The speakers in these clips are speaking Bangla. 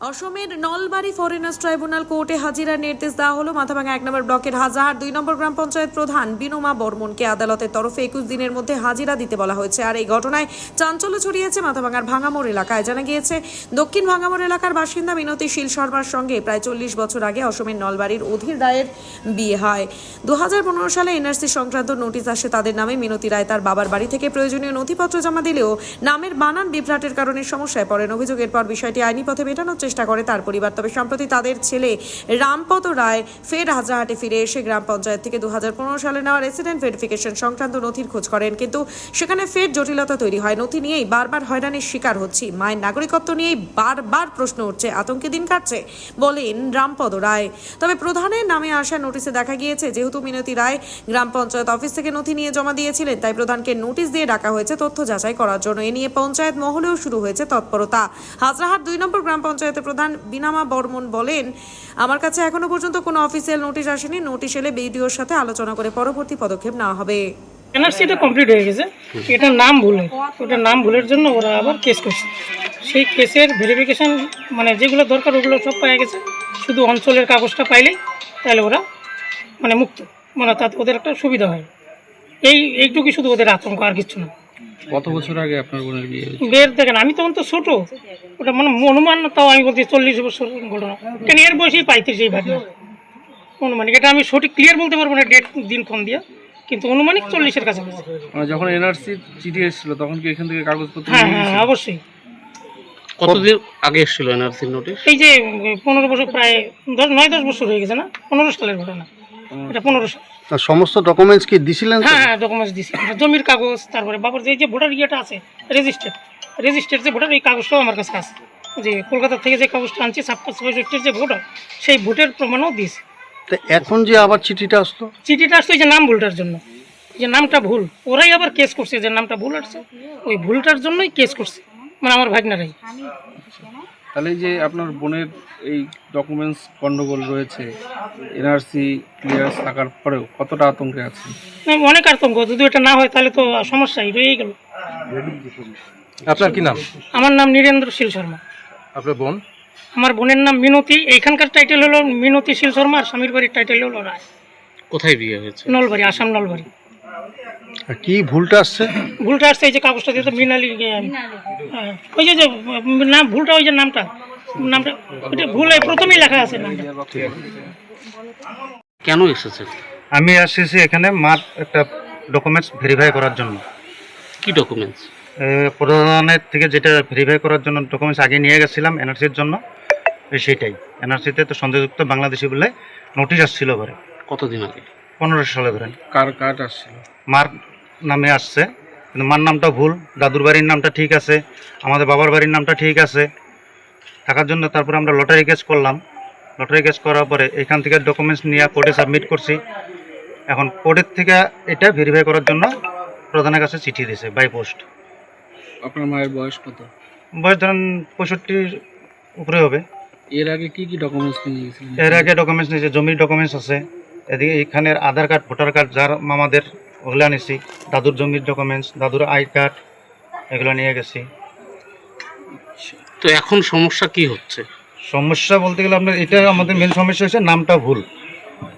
অসমের নলবাড়ি ফরেনার্স ট্রাইব্যুনাল কোর্টে হাজিরার নির্দেশ দেওয়া হলো। মাথাভাঙা এক নম্বর ব্লকের হাজার দুই নম্বর গ্রাম পঞ্চায়েত প্রধান বিনোমা বর্মনকে আদালতের তরফে একুশ দিনের মধ্যে হাজিরা দিতে বলা হয়েছে। আর এই ঘটনায় চাঞ্চল্য ছড়িয়েছে মাথাভাঙার ভাঙামোড় এলাকায়। জানা গিয়েছে, দক্ষিণ ভাঙামোড় এলাকার বাসিন্দা মিনতি শীল শর্মার সঙ্গে প্রায় চল্লিশ বছর আগে অসমের নলবাড়ির অধীর রায়ের বিয়ে হয়। দু পনেরো সালে এনআরসি সংক্রান্ত নোটিশ আসে তাদের নামে। মিনতি রায় তার বাবার বাড়ি থেকে প্রয়োজনীয় নথিপত্র জমা দিলেও নামের বানান বিভ্রাটের কারণে সমস্যায় পড়েন। অভিযোগের পর বিষয়টি আইনি পথে মেটানোর চেষ্টা করে তার পরিবার। তবে সম্প্রতি তাদের ছেলে রামপদ রায় ফের হাজরাহাটে ফিরে এসে গ্রাম পঞ্চায়েত থেকে দু হাজার পনেরো সালে নেওয়া রেসিডেন্ট ভেরিফিকেশন সংক্রান্ত নথির খোঁজ করেন। কিন্তু সেখানে ফের জটিলতা তৈরি হয়। নথি নিয়েই বারবার হয়রানির শিকার হচ্ছি। মায়ের নাগরিকত্ব নিয়েই বারবার প্রশ্ন উঠছে। আতঙ্কে দিন কাটছে বলেন রামপদ রায়। তবে প্রধানের নামে আসা নোটিশে দেখা গিয়েছে, যেহেতু মিনতি রায় গ্রাম পঞ্চায়েত অফিস থেকে নথি নিয়ে জমা দিয়েছিলেন, তাই প্রধানকে নোটিশ দিয়ে ডাকা হয়েছে তথ্য যাচাই করার জন্য। এ নিয়ে পঞ্চায়েত মহলেও শুরু হয়েছে তৎপরতা। হাজরাহাট দুই নম্বর গ্রাম পঞ্চায়েতের প্রধান বিনামা বর্মন বলেন, আমার কাছে এখনও পর্যন্ত কোনো অফিসিয়াল নোটিশ আসেনি। নোটিশ এলে বিডিওর সাথে আলোচনা করে পরবর্তী পদক্ষেপ নেওয়া হবে। এনআরসিটা কমপ্লিট হয়ে গেছে। এটার নাম ভুলে ওটার নাম ভুলের জন্য ওরা আবার কেস করছে। সেই কেসের ভেরিফিকেশন মানে যেগুলো দরকার, ওগুলো সব পাওয়া গেছে। শুধু অঞ্চলের কাগজটা পাইলেই তাহলে ওরা মানে মুক্ত। মানে তাতে ওদের একটা সুবিধা হয়। এই, এইটুকুই শুধু ওদের আতঙ্ক, আর কিছু না। কত বছর আগে আপনার বোনের বিয়ে দেখেন আমি তখন তো ছোটো। ওটা মানে অনুমান তাও আমি বলছি চল্লিশ বছর ঘটনা। কেন এর বয়সেই পাইতেছি এই ভাবনা অনুমানিক এটা আমি সঠিক ক্লিয়ার বলতে পারব না ডেট দিনক্ষণ দিয়ে। কিন্তু অনুমানিক চল্লিশের কাছাকাছি। মানে যখন এনআরসি চিঠি এসেছিল তখন কি এখান থেকে কাগজপত্র হ্যাঁ হ্যাঁ? অবশ্যই। কতদিন আগে এসেছিল এনআরসির নোটিশ এই যে পনেরো বছর প্রায় দশ নয় দশ বছর হয়ে গেছে না? পনেরো সালের ঘটনা। এটা পনেরো সমস্ত ডকুমেন্টস কি দিছিলেন হ্যাঁ হ্যাঁ ডকুমেন্টস দিছি। জমির কাগজ তারপরে বাবার যে যে ভোটার ইয়েটা আছে রেজিস্টার্ড রেজিস্টার্ড যে ভোটার এই কাগজটাও আমার কাছে আছে। যে কলকাতা থেকে যে কাগজটা আনছি ছাপ্পান্ন ছয়ষট্টির যে ভোটার সেই ভোটের প্রমাণও দিয়েছে। তো এখন যে আবার চিঠিটা আসলো? চিঠিটা আসছে ওই যে নাম ভুলটার জন্য। যে নামটা ভুল। ওরাই আবার কেস করছে যে নামটা ভুল আসছে। ওই ভুলটার জন্যই কেস করছে। মানে আমার ভাগনারাই। তাহলে এই যে আপনার বোনের এই ডকুমেন্টস গন্ডগোল রয়েছে এনআরসি ক্লিয়ারেন্স থাকার পরেও কতটা আতঙ্কে আছে না, অনেক আতঙ্ক। যদি এটা না হয় তাহলে তো সমস্যাই রয়েই গেল। আপনার কি নাম? আমার নাম নীরেন্দ্র শীল শর্মা। আপনার বোন? আমার বোনের নাম মিনতি। এইখানকার টাইটেল হলো মিনতি শীল শর্মা আর স্বামীর বাড়ির টাইটেল হলো রায়। কোথায় বিয়ে হয়েছে? নলবাড়ি আসাম নলবাড়ি। কি ভুলটা আসছে? ভুলটা আসছে এই যে কাগজটা দিয়ে মৃণালী হ্যাঁ, ওই যে যে নাম ভুলটা ওই যে নামটা নামটা ওইটা ভুল প্রথমেই লেখা আছে নামটা। কেন এসেছে? আমি আসছি এখানে মার একটা ডকুমেন্টস ভেরিফাই করার জন্য। কি ডকুমেন্টস প্রধানের থেকে যেটা ভেরিফাই করার জন্য ডকুমেন্টস আগে নিয়ে গেছিলাম এনআরসির জন্য সেটাই। এনআরসিতে তো সন্দেহযুক্ত বাংলাদেশি বলে নোটিশ আসছিল ঘরে। কতদিন আগে? পনেরো সালে ধরে কার কার্ড আসছিল? মার নামে আসছে। কিন্তু মার নামটা ভুল দাদুর বাড়ির নামটা ঠিক আছে আমাদের বাবার বাড়ির নামটা ঠিক আছে। থাকার জন্য তারপরে আমরা লটারি কেস করলাম। লটারি কেস করার পরে এখান থেকে ডকুমেন্টস নিয়ে কোর্টে সাবমিট করছি। এখন কোর্টের থেকে এটা ভেরিফাই করার জন্য প্রধানের কাছে চিঠি দিয়েছে বাই পোস্ট আপনার মায়ের বয়স কত? বয়স ধরেন পঁয়ষট্টির উপরে হবে। এর আগে কি কি ডকুমেন্টস নিয়ে গেছিলেন? এর আগে ডকুমেন্টস নিয়েছে জমির ডকুমেন্টস আছে। এদিকে এখানের আধার কার্ড ভোটার কার্ড যার মামাদের ওগুলো আনেছি দাদুর জমির ডকুমেন্টস দাদুর আই কার্ড এগুলো নিয়ে গেছি। তো এখন সমস্যা কি হচ্ছে? সমস্যা বলতে গেলে আপনার এটা আমাদের মেন সমস্যা হচ্ছে নামটা ভুল।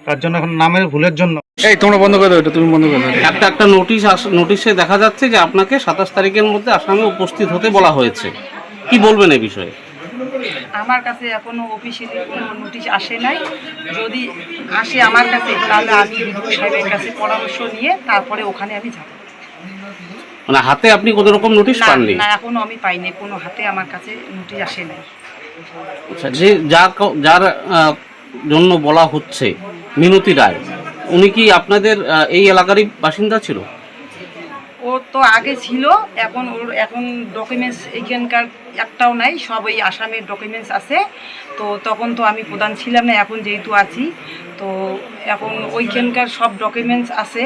তার জন্য এখন নামের ভুলের জন্য। এই তোমরা বন্ধ করে দাও এটা তুমি বন্ধ করে দাও। একটা একটা নোটিশ নোটিশে দেখা যাচ্ছে যে আপনাকে সাতাশ তারিখের মধ্যে আসামে উপস্থিত হতে বলা হয়েছে। কি বলবেন এই বিষয়ে? আমার কাছে এখনও অফিসিয়ালি কোনো নোটিশ আসে নাই। যদি আসে আমার কাছে তাহলে আমি বিদ্যুৎ সাহেবের কাছে পরামর্শ নিয়ে তারপরে ওখানে আমি যাব। মানে হাতে আপনি কোনো রকম নোটিশ পাননি? না এখনও আমি পাইনি কোনো হাতে আমার কাছে নোটিশ আসে নাই। আচ্ছা যে যা ক- যার জন্য বলা হচ্ছে মিনতি রায় উনি কি আপনাদের এই এলাকারই বাসিন্দা ছিল? ও তো আগে ছিল, এখন ওর, এখন ডকুমেন্টস এইখানকার একটাও নাই, সব ওই আসামের ডকুমেন্টস আছে। তো তখন তো আমি প্রধান ছিলাম না, এখন যেহেতু আছি, তো এখন ওইখানকার সব ডকুমেন্টস আছে।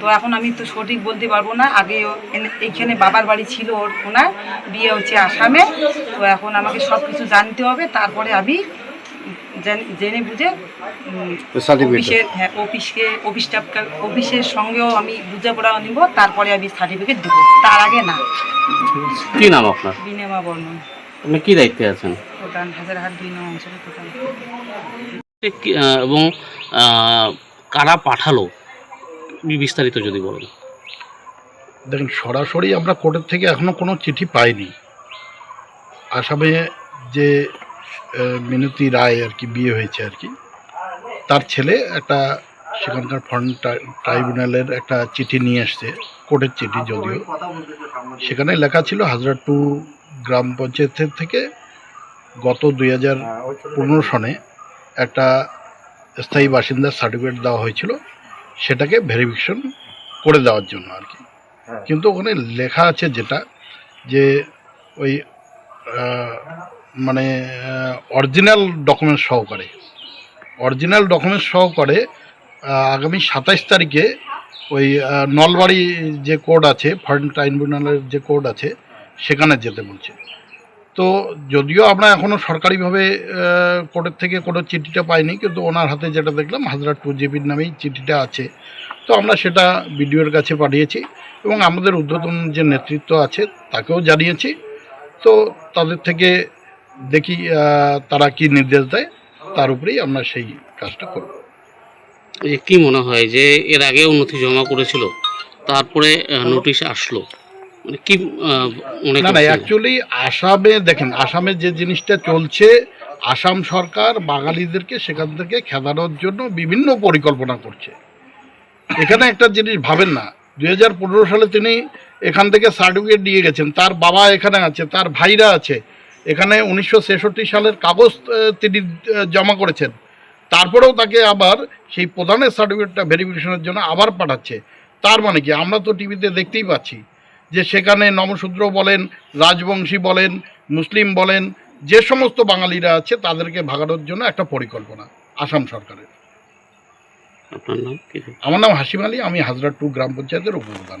তো এখন আমি তো সঠিক বলতে পারব না, আগে এইখানে বাবার বাড়ি ছিল ওর, ওনার, বিয়ে হচ্ছে আসামে। তো এখন আমাকে সব কিছু জানতে হবে, তারপরে আমি জেন- জেনে বুঝে অফিসের হ্যাঁ অফিসকে অফিস অফিসের সঙ্গেও আমি বুঝে বোঝাপড়া নিব তারপরে আমি সার্টিফিকেট দেবো। তার আগে না। কি নাম আপনার? বিনেমা বর্মন। আপনি কি দায়িত্বে আছেন? প্রধান হাজারহাট দুই নং অঞ্চলের প্রধান। এবং কারা পাঠালো? বিস্তারিত যদি বলেন। দেখুন সরাসরি আমরা কোর্টের থেকে এখনও কোনো চিঠি পাইনি। আসামে যে মিনতি রায় আর কি বিয়ে হয়েছে আর কি। তার ছেলে একটা সেখানকার ফরেন ট্রাইব্যুনালের একটা চিঠি নিয়ে এসছে কোর্টের চিঠি যদিও। সেখানে লেখা ছিল হাজরা টু গ্রাম পঞ্চায়েতের থেকে গত দুই হাজার পনেরো সনে একটা স্থায়ী বাসিন্দার সার্টিফিকেট দেওয়া হয়েছিল সেটাকে ভেরিফিকেশন করে দেওয়ার জন্য আর কি। কিন্তু ওখানে লেখা আছে যেটা যে ওই মানে অরিজিনাল ডকুমেন্টস সহকারে। অরিজিনাল ডকুমেন্টস সহকারে আগামী সাতাইশ তারিখে ওই নলবাড়ি যে কোর্ট আছে ফরেন ট্রাইব্যুনালের যে কোর্ট আছে, সেখানে যেতে বলছে। তো যদিও আমরা এখনও সরকারিভাবে কোর্টের থেকে কোনো চিঠিটা পাইনি, কিন্তু ওনার হাতে যেটা দেখলাম হাজরা টু জিবির নামেই চিঠিটা আছে। তো আমরা সেটা বিডিওর কাছে পাঠিয়েছি এবং আমাদের ঊর্ধ্বতন যে নেতৃত্ব আছে, তাকেও জানিয়েছি। তো তাদের থেকে দেখি তারা কি নির্দেশ দেয় তার উপরেই আমরা সেই কাজটা করব। যে কি মনে হয় যে এর আগে উন্নতি জমা করেছিল তারপরে নোটিশ আসলো? মানে কি না না অ্যাকচুয়ালি আসামে দেখেন আসামে যে জিনিসটা চলছে আসাম সরকার বাঙালিদেরকে সেখান থেকে খেদানোর জন্য বিভিন্ন পরিকল্পনা করছে। এখানে একটা জিনিস ভাবেন না দুই হাজার পনেরো সালে তিনি এখান থেকে সার্টিফিকেট দিয়ে গেছেন তার বাবা এখানে আছে তার ভাইরা আছে এখানে উনিশশো ছেষট্টি সালের কাগজ তিনি জমা করেছেন। তারপরেও তাকে আবার সেই প্রধানের সার্টিফিকেটটা ভেরিফিকেশনের জন্য আবার পাঠাচ্ছে। তার মানে কি? আমরা তো টিভিতে দেখতেই পাচ্ছি যে সেখানে নমশূদ্র বলেন রাজবংশী বলেন মুসলিম বলেন যে সমস্ত বাঙালিরা আছে তাদেরকে ভাগানোর জন্য একটা পরিকল্পনা আসাম সরকারের। আপনার নাম কি? আমার নাম হাসিম আলী আমি হাজরা টু গ্রাম পঞ্চায়েতের উপপ্রধান।